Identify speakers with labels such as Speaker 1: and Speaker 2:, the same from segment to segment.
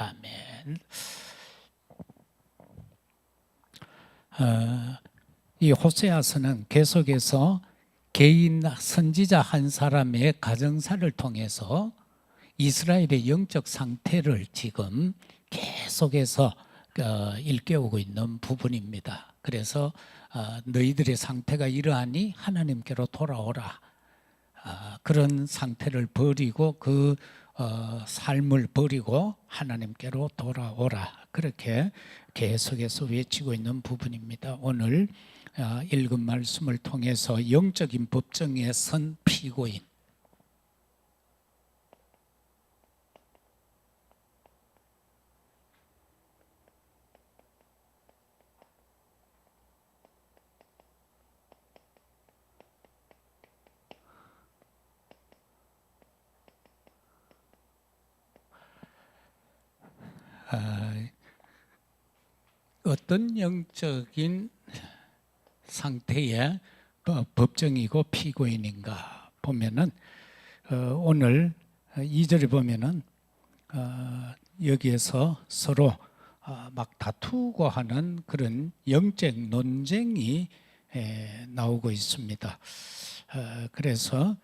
Speaker 1: 아멘. 어, 이 호세아서는 계속해서 개인 선지자 한 사람의 가정사를 통해서 이스라엘의 영적 상태를 지금 계속해서 어, 일깨우고 있는 부분입니다. 그래서 어, 너희들의 상태가 이러하니 하나님께로 돌아오라. 아, 그런 상태를 버리고 그 어, 삶을 버리고 하나님께로 돌아오라 그렇게 계속해서 외치고 있는 부분입니다. 오늘 어, 읽은 말씀을 통해서 영적인 법정에 선 피고인 어떤 영적인 상태의 법- 법정이고 피고인인가 보면은 어, 오늘 2절에 보면은 어, 여기에서 서로 어, 막 다투고 하는 그런 영적 논쟁이 에, 나오고 있습니다. 어, 그래서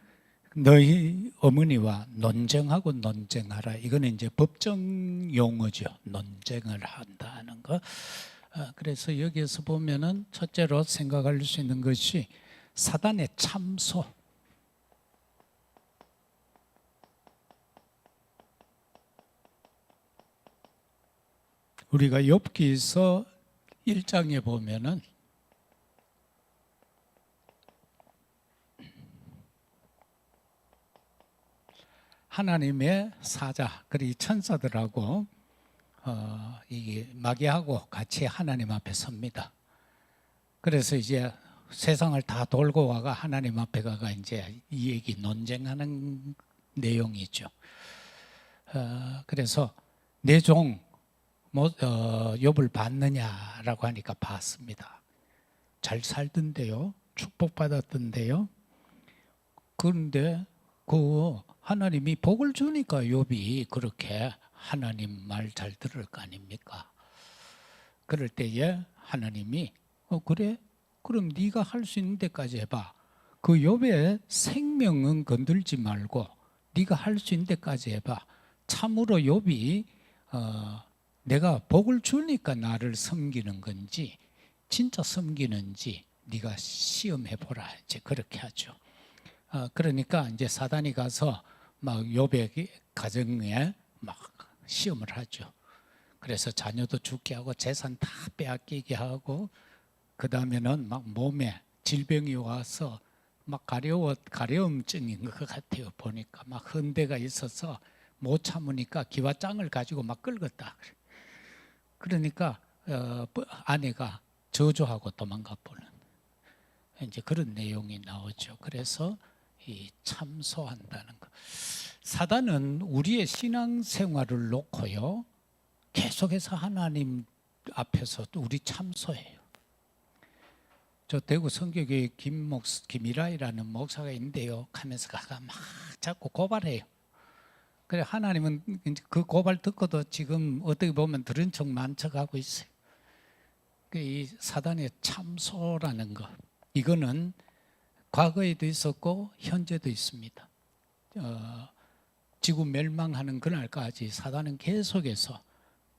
Speaker 1: 너희 어머니와 논쟁하고 논쟁하라. 이거는 이제 법정 용어죠. 논쟁을 한다는 거. 어, 그래서 여기에서 보면은 첫째로 생각할 수 있는 것이 사단의 참소. 우리가 욥기서 1장에 보면은 하나님의 사자, 그리고 이 천사들하고 어, 이게 마귀하고 같이 하나님 앞에 섭니다. 그래서 이제 세상을 다 돌고 와가 하나님 앞에 가가 이제 이 얘기 논쟁하는 내용이죠. 어, 그래서 내종 뭐, 어, 욥을 봤느냐라고 하니까 봤습니다. 잘 살던데요, 축복받았던데요. 그런데 그 하나님이 복을 주니까 욥이 그렇게 하나님 말 잘 들을 거 아닙니까? 그럴 때에 하나님이 어 그래? 그럼 네가 할 수 있는 데까지 해봐. 그 욥의 생명은 건들지 말고 네가 할 수 있는 데까지 해봐. 참으로 욥이 어, 내가 복을 주니까 나를 섬기는 건지 진짜 섬기는지 네가 시험해 보라. 이제 그렇게 하죠. 어, 그러니까 이제 사단이 가서 막 욥의 가정에 막 시험을 하죠. 그래서 자녀도 죽게 하고 재산 다 빼앗기게 하고 그 다음에는 막 몸에 질병이 와서 막 가려워 가려움증인 것 같아요. 보니까 막 흔대가 있어서 못 참으니까 기와장을 가지고 막 끌었다. 그러니까 어, 아내가 저주하고 도망가 보는 이제 그런 내용이 나오죠. 그래서 이 참소한다는 것. 사단은 우리의 신앙 생활을 놓고요. 계속해서 하나님 앞에서 또 우리 참소해요. 저 대구 성교교회 김목 김이라이라는 목사가 있는데요. 하면서 가가 막 자꾸 고발해요. 그래 하나님은 그 고발 듣고도 지금 어떻게 보면 들은 척 만척하고 있어요. 그이 사단의 참소라는 것 이거는 과거에도 있었고 현재도 있습니다. 어, 지구 멸망하는 그날까지 사단은 계속해서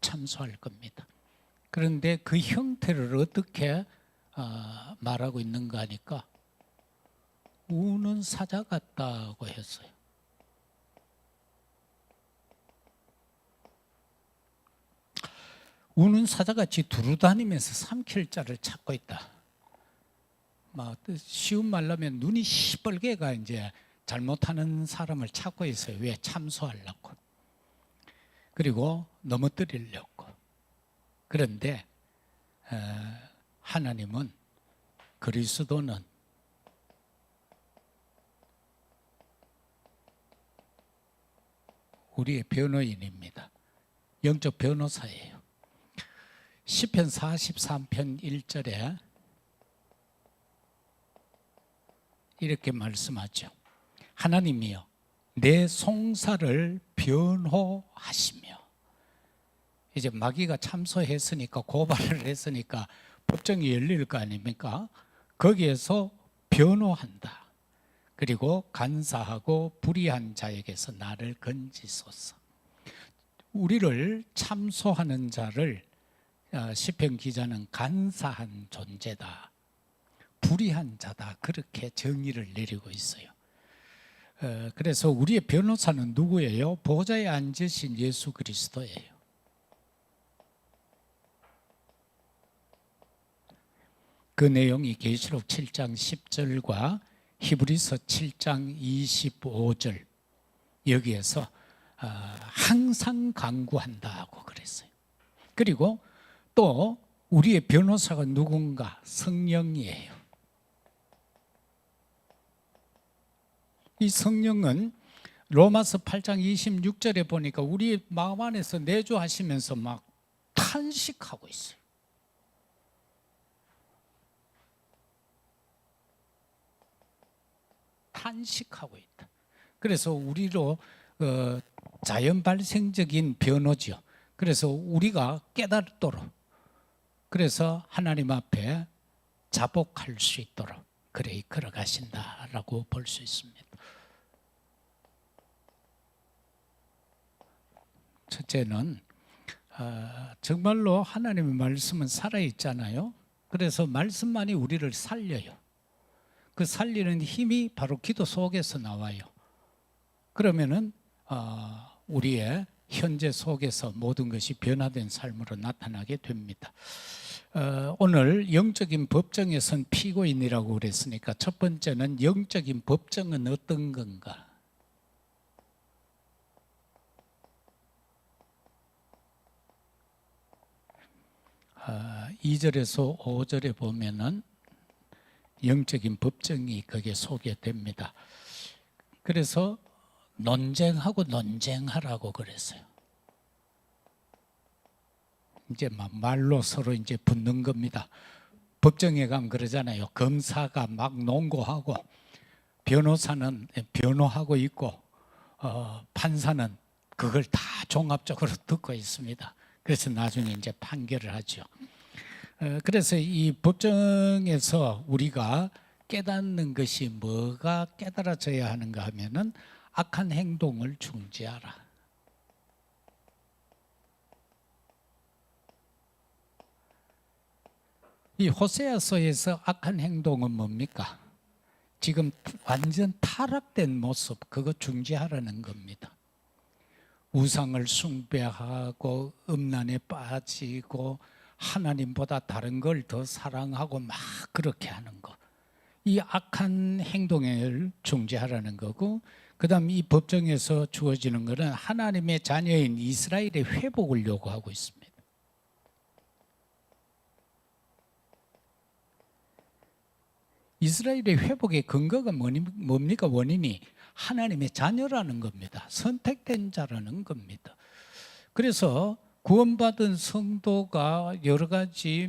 Speaker 1: 참소할 겁니다. 그런데 그 형태를 어떻게 어, 말하고 있는가 하니까 우는 사자 같다고 했어요. 우는 사자같이 두루다니면서 삼킬 자를 찾고 있다. 막 쉬운 말로 하면 눈이 시뻘개가 이제 잘못하는 사람을 찾고 있어요. 왜 참소하려고. 그리고 넘어뜨리려고. 그런데 어, 하나님은 그리스도는 우리의 변호인입니다. 영적 변호사예요. 시편 43편 1절에 이렇게 말씀하죠. 하나님이여 내 송사를 변호하시며 이제 마귀가 참소했으니까 고발을 했으니까 법정이 열릴 거 아닙니까? 거기에서 변호한다. 그리고 간사하고 불의한 자에게서 나를 건지소서. 우리를 참소하는 자를 어, 시편 기자는 간사한 존재다. 불의한 자다. 그렇게 정의를 내리고 있어요. 어, 그래서 우리의 변호사는 누구예요? 보좌에 앉으신 예수 그리스도예요. 그 내용이 계시록 7장 10절과 히브리서 7장 25절 여기에서 아, 항상 강구한다고 그랬어요. 그리고 또 우리의 변호사가 누군가 성령이에요. 이 성령은 로마서 8장 26절에 보니까 우리 마음 안에서 내주하시면서 막 탄식하고 있어요. 탄식하고 있다. 그래서 우리로 어, 자연 발생적인 변호죠. 그래서 우리가 깨닫도록 그래서 하나님 앞에 자복할 수 있도록 그래 이끌어 가신다라고 볼 수 있습니다. 첫째는 아, 정말로 하나님의 말씀은 살아 있잖아요. 그래서 말씀만이 우리를 살려요. 그 살리는 힘이 바로 기도 속에서 나와요. 그러면은 아, 우리의 현재 속에서 모든 것이 변화된 삶으로 나타나게 됩니다. 어, 오늘 영적인 법정에 선 피고인이라고 그랬으니까 첫 번째는 영적인 법정은 어떤 건가? 2절에서 5절에 보면은 영적인 법정이 거기에 소개됩니다. 그래서 논쟁하고 논쟁하라고 그랬어요. 이제 막 말로 서로 이제 붙는 겁니다. 법정에 가면 그러잖아요. 검사가 막 논고하고 변호사는 변호하고 있고 어, 판사는 그걸 다 종합적으로 듣고 있습니다. 그래서 나중에 이제 판결을 하죠. 어, 그래서 이 법정에서 우리가 깨닫는 것이 뭐가 깨달아져야 하는가 하면은 악한 행동을 중지하라. 이 호세아서에서 악한 행동은 뭡니까? 지금 완전 타락된 모습 그거 중지하라는 겁니다. 우상을 숭배하고 음란에 빠지고 하나님보다 다른 걸 더 사랑하고 막 그렇게 하는 거. 이 악한 행동을 중지하라는 거고 그다음 이 법정에서 주어지는 것은 하나님의 자녀인 이스라엘의 회복을 요구하고 있습니다. 이스라엘의 회복의 근거가 뭡니까 원인이 하나님의 자녀라는 겁니다. 선택된 자라는 겁니다. 그래서 구원받은 성도가 여러 가지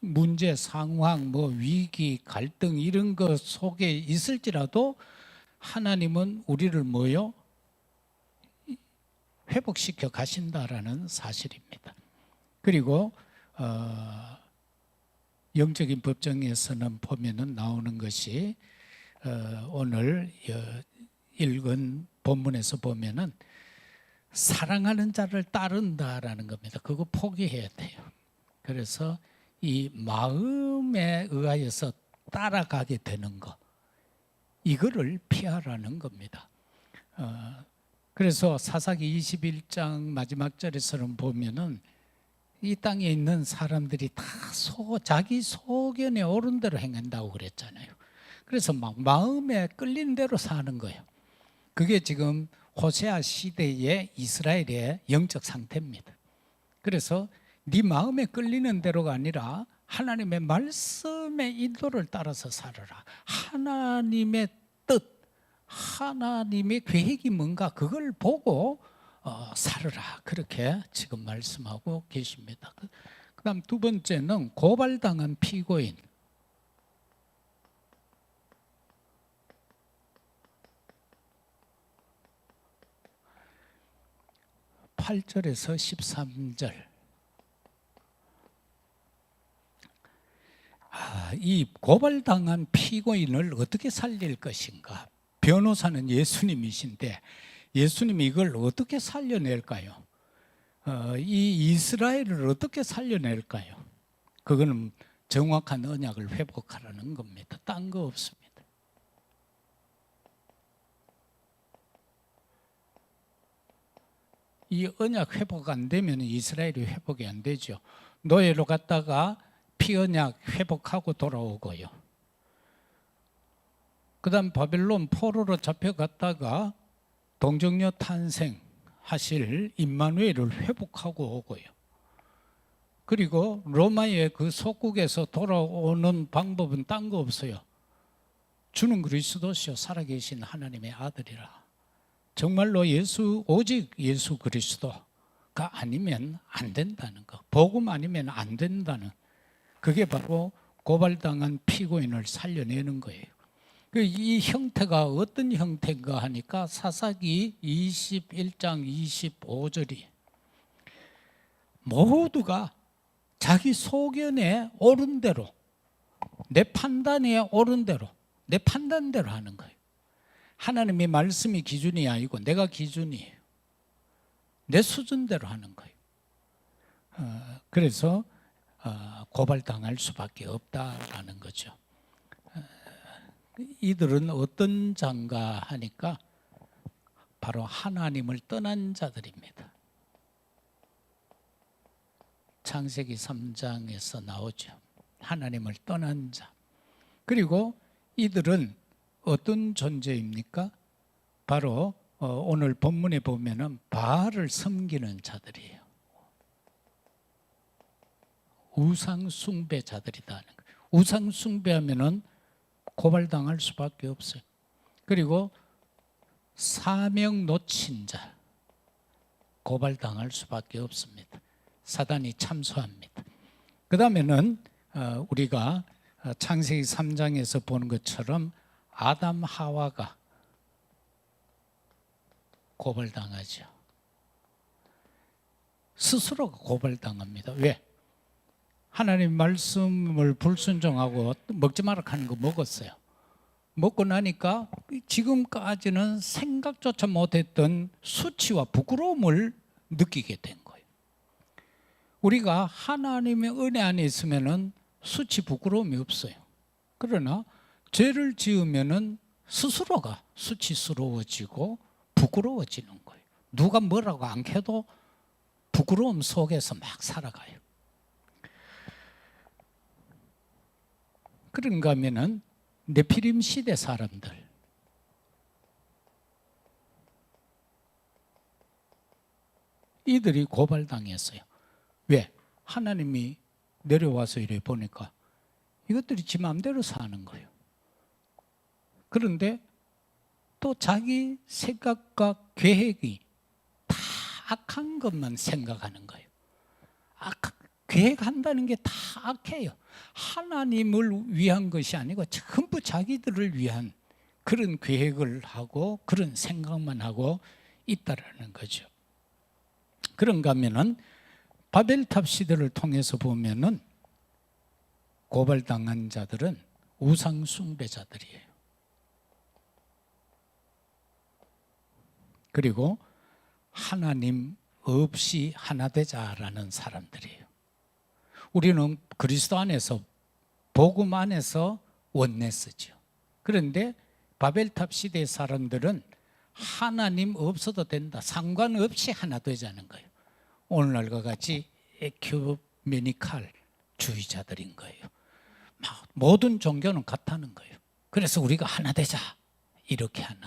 Speaker 1: 문제, 상황, 뭐 위기, 갈등 이런 것 속에 있을지라도 하나님은 우리를 뭐요? 회복시켜 가신다라는 사실입니다. 그리고 어, 영적인 법정에서는 보면은 나오는 것이 어, 오늘 읽은 본문에서 보면은 사랑하는 자를 따른다라는 겁니다. 그거 포기해야 돼요. 그래서 이 마음에 의하여서 따라가게 되는 것 이거를 피하라는 겁니다. 어, 그래서 사사기 21장 마지막 절에서는 보면은 이 땅에 있는 사람들이 다 소, 자기 소견에 오른 대로 행한다고 그랬잖아요. 그래서 막 마음에 끌리는 대로 사는 거예요. 그게 지금 호세아 시대의 이스라엘의 영적 상태입니다. 그래서 네 마음에 끌리는 대로가 아니라 하나님의 말씀의 인도를 따라서 살아라. 하나님의 뜻, 하나님의 계획이 뭔가 그걸 보고 어, 살으라. 그렇게 지금 말씀하고 계십니다. 그, 그다음 두 번째는 고발당한 피고인. 8절에서 13절 아, 이 고발당한 피고인을 어떻게 살릴 것인가 변호사는 예수님이신데 예수님이 이걸 어떻게 살려낼까요? 어, 이 이스라엘을 어떻게 살려낼까요? 그거는 정확한 언약을 회복하라는 겁니다. 딴 거 없습니다. 이 언약 회복 안 되면 이스라엘이 회복이 안 되죠. 노예로 갔다가 피언약 회복하고 돌아오고요. 그다음 바벨론 포로로 잡혀갔다가 동정녀 탄생하실 임마누엘을 회복하고 오고요. 그리고 로마의 그 속국에서 돌아오는 방법은 딴 거 없어요. 주는 그리스도시요 살아계신 하나님의 아들이라. 정말로 예수 오직 예수 그리스도가 아니면 안 된다는 거. 복음 아니면 안 된다는 그게 바로 고발당한 피고인을 살려내는 거예요. 그이 형태가 어떤 형태인가 하니까 사사기 21장 25절이 모두가 자기 소견에 옳은 대로 내 판단에 옳은 대로 내 판단대로 하는 거예요. 하나님의 말씀이 기준이 아니고 내가 기준이에요. 내 수준대로 하는 거예요. 어, 그래서 어, 고발당할 수밖에 없다라는 거죠. 어, 이들은 어떤 자인가 하니까 바로 하나님을 떠난 자들입니다. 창세기 3장에서 나오죠. 하나님을 떠난 자. 그리고 이들은 어떤 존재입니까? 바로 어, 오늘 본문에 보면은 바알을 섬기는 자들이에요. 우상 숭배자들이다 하는 거예요. 우상 숭배하면은 고발당할 수밖에 없어요. 그리고 사명 놓친 자 고발당할 수밖에 없습니다. 사단이 참소합니다. 그 다음에는 어, 우리가 창세기 3장에서 보는 것처럼 아담 하와가 고발당하죠. 스스로가 고발당합니다. 왜? 하나님 말씀을 불순종하고 먹지 마라 하는 거 먹었어요. 먹고 나니까 지금까지는 생각조차 못했던 수치와 부끄러움을 느끼게 된 거예요. 우리가 하나님의 은혜 안에 있으면은 수치 부끄러움이 없어요. 그러나 죄를 지으면은 스스로가 수치스러워지고 부끄러워지는 거예요. 누가 뭐라고 안 해도 부끄러움 속에서 막 살아가요. 그런가 하면은 네피림 시대 사람들 이들이 고발당했어요. 왜? 하나님이 내려와서 이래 보니까 이것들이 지 마음대로 사는 거예요. 그런데 또 자기 생각과 계획이 다 악한 것만 생각하는 거예요. 악, 계획한다는 게 다 악해요. 하나님을 위한 것이 아니고 전부 자기들을 위한 그런 계획을 하고 그런 생각만 하고 있다라는 거죠. 그런가 하면은 바벨탑 시대를 통해서 보면은 고발당한 자들은 우상 숭배자들이에요. 그리고 하나님 없이 하나 되자라는 사람들이에요. 우리는 그리스도 안에서 복음 안에서 원내스죠. 그런데 바벨탑 시대 사람들은 하나님 없어도 된다. 상관없이 하나 되자는 거예요. 오늘날과 같이 에큐메니칼 주의자들인 거예요. 모든 종교는 같다는 거예요. 그래서 우리가 하나 되자 이렇게 하는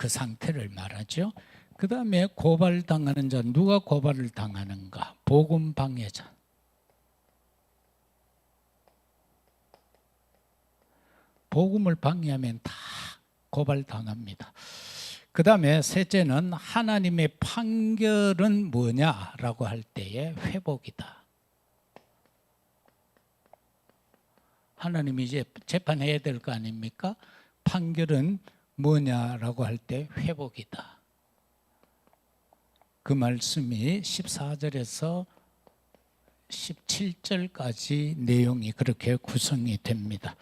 Speaker 1: 그 상태를 말하죠. 그 다음에 고발당하는 자 누가 고발을 당하는가? 복음 방해자. 복음을 방해하면 다 고발당합니다. 그 다음에 셋째는 하나님의 판결은 뭐냐라고 할 때의 회복이다. 하나님이 이제 재판해야 될 거 아닙니까? 판결은 뭐냐라고 할 때 회복이다. 그 말씀이 14절에서 17절까지 내용이 그렇게 구성이 됩니다.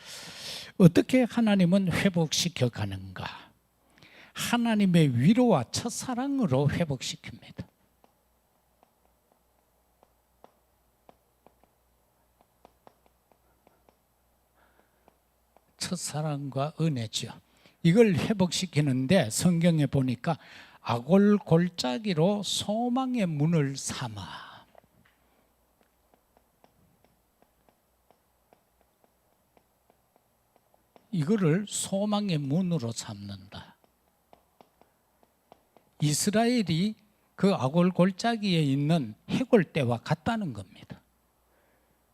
Speaker 1: 어떻게 하나님은 회복시켜 가는가? 하나님의 위로와 첫사랑으로 회복시킵니다. 첫사랑과 은혜죠. 이걸 회복시키는데 성경에 보니까 아골 골짜기로 소망의 문을 삼아 이거를 소망의 문으로 삼는다. 이스라엘이 그 아골 골짜기에 있는 해골대와 같다는 겁니다.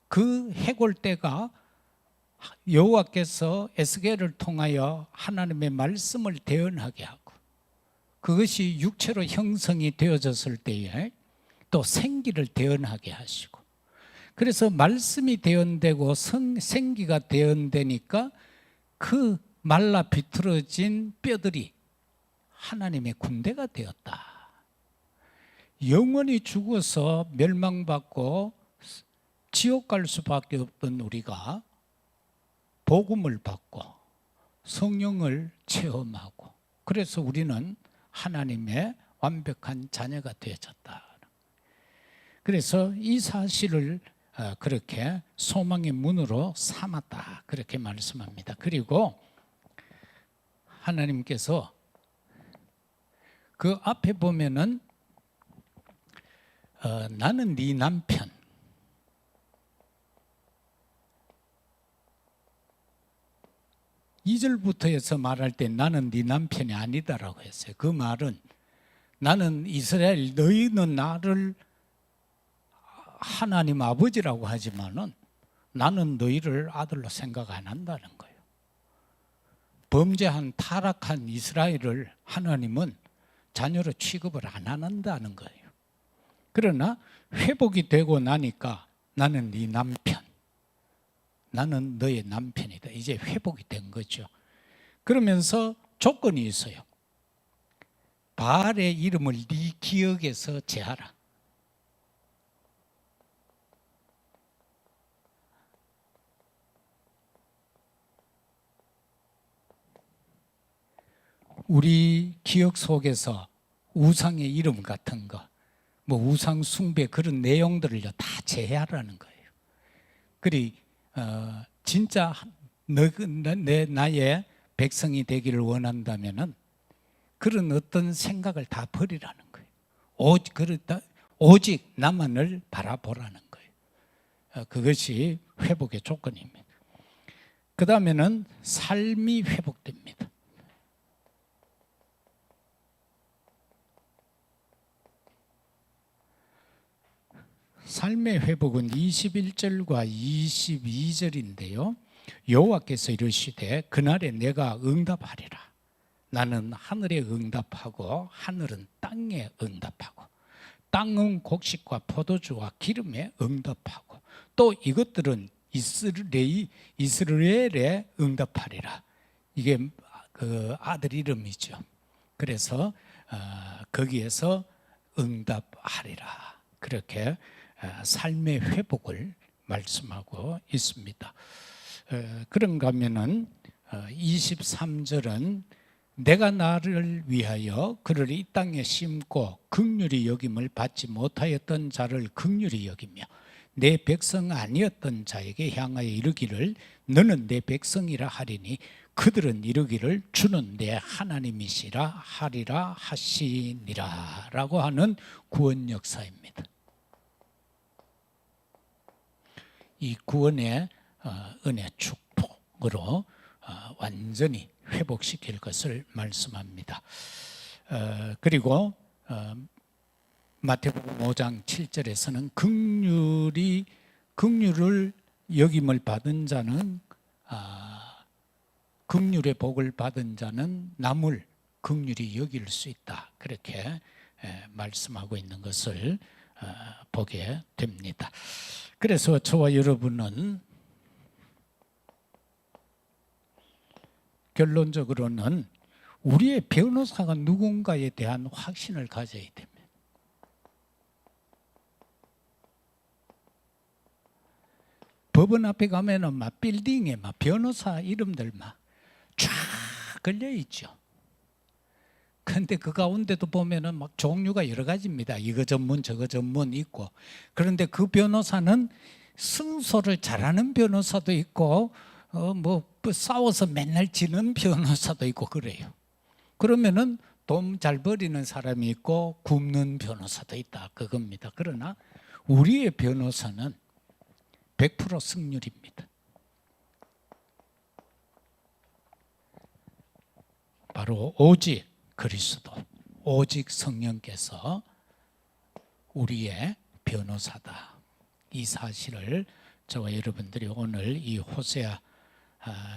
Speaker 1: 그 해골대가 여호와께서 에스겔을 통하여 하나님의 말씀을 대언하게 하고 그것이 육체로 형성이 되어졌을 때에 또 생기를 대언하게 하시고 그래서 말씀이 대언되고 성, 생기가 대언되니까 그 말라 비틀어진 뼈들이 하나님의 군대가 되었다. 영원히 죽어서 멸망받고 지옥 갈 수밖에 없던 우리가 복음을 받고 성령을 체험하고 그래서 우리는 하나님의 완벽한 자녀가 되어졌다. 그래서 이 사실을 어, 그렇게 소망의 문으로 삼았다. 그렇게 말씀합니다. 그리고 하나님께서 그 앞에 보면은 어, 나는 네 남편 이절부터 해서 말할 때 나는 네 남편이 아니다라고 했어요. 그 말은 나는 이스라엘 너희는 나를 하나님 아버지라고 하지만은 나는 너희를 아들로 생각 안 한다는 거예요. 범죄한 타락한 이스라엘을 하나님은 자녀로 취급을 안 한다는 거예요. 그러나 회복이 되고 나니까 나는 네 남편, 나는 너의 남편이다. 이제 회복이 된 거죠. 그러면서 조건이 있어요. 바알의 이름을 네 기억에서 제하라. 우리 기억 속에서 우상의 이름 같은 거, 뭐 우상 숭배 그런 내용들을요 다 제하라는 거예요. 그리 어, 진짜 너, 내 나의 백성이 되기를 원한다면은 그런 어떤 생각을 다 버리라는 거예요. 오직 그렇다 오직 나만을 바라보라는 거예요. 어, 그것이 회복의 조건입니다. 그 다음에는 삶이 회복됩니다. 삶의 회복은 21절과 22절인데요. 여호와께서 이르시되 그날에 내가 응답하리라. 나는 하늘에 응답하고 하늘은 땅에 응답하고 땅은 곡식과 포도주와 기름에 응답하고 또 이것들은 이스라엘 이스라엘에 응답하리라. 이게 그 아들 이름이죠. 그래서 어, 거기에서 응답하리라. 그렇게 어, 삶의 회복을 말씀하고 있습니다. 어, 그런가 하면은 23절은 내가 나를 위하여 그를 이 땅에 심고 극률이 여김을 받지 못하였던 자를 극률이 여기며 내 백성 아니었던 자에게 향하여 이르기를 너는 내 백성이라 하리니 그들은 이르기를 주는 내 하나님이시라 하리라 하시니라라고 하는 구원 역사입니다. 이 구원의 어, 은혜 축복으로 어, 완전히 회복시킬 것을 말씀합니다. 어, 그리고 마태복음 5장 7절에서는 극률이 극률을 여김을 받은 자는 아, 극률의 복을 받은 자는 남을 극률이 여길 수 있다. 그렇게 말씀하고 있는 것을 보게 됩니다. 그래서 저와 여러분은 결론적으로는 우리의 변호사가 누군가에 대한 확신을 가져야 됩니다. 법원 앞에 가면은 막 빌딩에 막 변호사 이름들 막 쫙 걸려 있죠. 근데 그 가운데도 보면은 막 종류가 여러 가지입니다. 이거 전문 저거 전문 있고. 그런데 그 변호사는 승소를 잘하는 변호사도 있고 어 뭐 싸워서 맨날 지는 변호사도 있고 그래요. 그러면은 돈 잘 버리는 사람이 있고 굶는 변호사도 있다 그겁니다. 그러나 우리의 변호사는 100% 승률입니다. 바로 오직 그리스도, 오직 성령께서 우리의 변호사다. 이 사실을 저와 여러분들이 오늘 이 호세아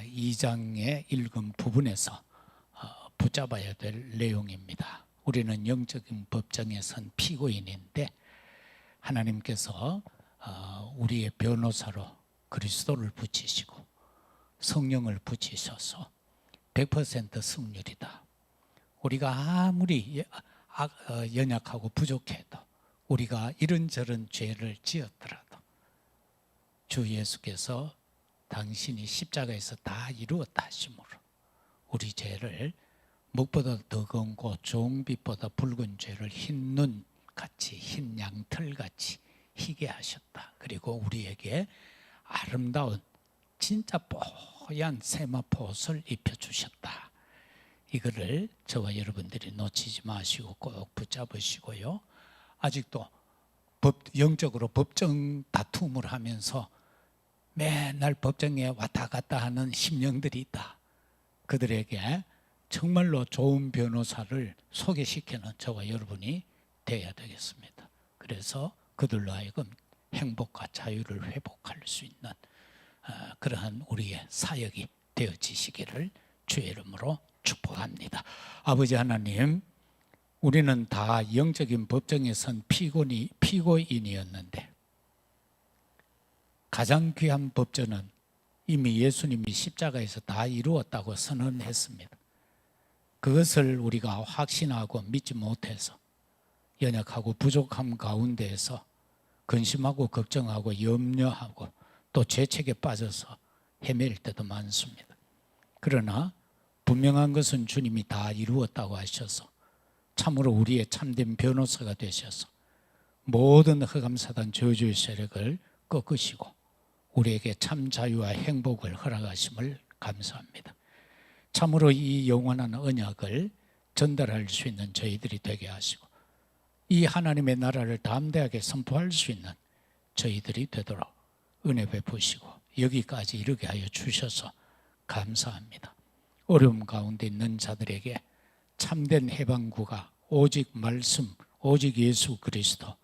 Speaker 1: 2장의 읽은 부분에서 어, 붙잡아야 될 내용입니다. 우리는 영적인 법정에 선 피고인인데 하나님께서 어, 우리의 변호사로 그리스도를 붙이시고 성령을 붙이셔서 100% 승률이다. 우리가 아무리 아- 어, 연약하고 부족해도 우리가 이런저런 죄를 지었더라도 주 예수께서 당신이 십자가에서 다 이루었다 하심으로 우리 죄를 목보다 더 검고 종빛보다 붉은 죄를 흰 눈 같이 흰 양털 같이 희게 하셨다. 그리고 우리에게 아름다운 진짜 뽀얀 세마포 옷을 입혀 주셨다. 이거를 저와 여러분들이 놓치지 마시고 꼭 붙잡으시고요. 아직도 법 영적으로 법정 다툼을 하면서 맨날 법정에 왔다 갔다 하는 심령들이 있다. 그들에게 정말로 좋은 변호사를 소개시키는 저와 여러분이 되어야 되겠습니다. 그래서 그들로 하여금 행복과 자유를 회복할 수 있는 어, 그러한 우리의 사역이 되어지시기를 주의 이름으로 축복합니다. 아버지 하나님, 우리는 다 영적인 법정에 선 피고니, 피고인이었는데 가장 귀한 법전은 이미 예수님이 십자가에서 다 이루었다고 선언했습니다. 그것을 우리가 확신하고 믿지 못해서 연약하고 부족함 가운데에서 근심하고 걱정하고 염려하고 또 죄책에 빠져서 헤맬 때도 많습니다. 그러나 분명한 것은 주님이 다 이루었다고 하셔서 참으로 우리의 참된 변호사가 되셔서 모든 흑암사단 저주의 세력을 꺾으시고 우리에게 참 자유와 행복을 허락하심을 감사합니다. 참으로 이 영원한 언약을 전달할 수 있는 저희들이 되게 하시고 이 하나님의 나라를 담대하게 선포할 수 있는 저희들이 되도록 은혜 베푸시고 여기까지 이르게 하여 주셔서 감사합니다. 어려움 가운데 있는 자들에게 참된 해방구가 오직 말씀, 오직 예수 그리스도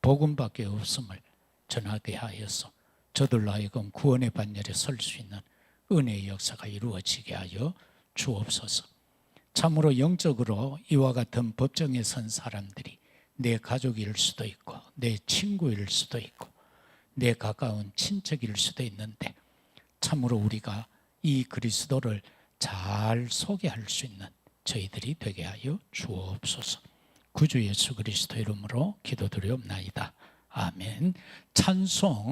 Speaker 1: 복음밖에 없음을 전하게 하여서 저들로 하여금 구원의 반열에 설 수 있는 은혜의 역사가 이루어지게 하여 주옵소서. 참으로 영적으로 이와 같은 법정에 선 사람들이 내 가족일 수도 있고 내 친구일 수도 있고 내 가까운 친척일 수도 있는데 참으로 우리가 이 그리스도를 잘 소개할 수 있는 저희들이 되게 하여 주옵소서. 구주 예수 그리스도 이름으로 기도드리옵나이다. 아멘. 찬송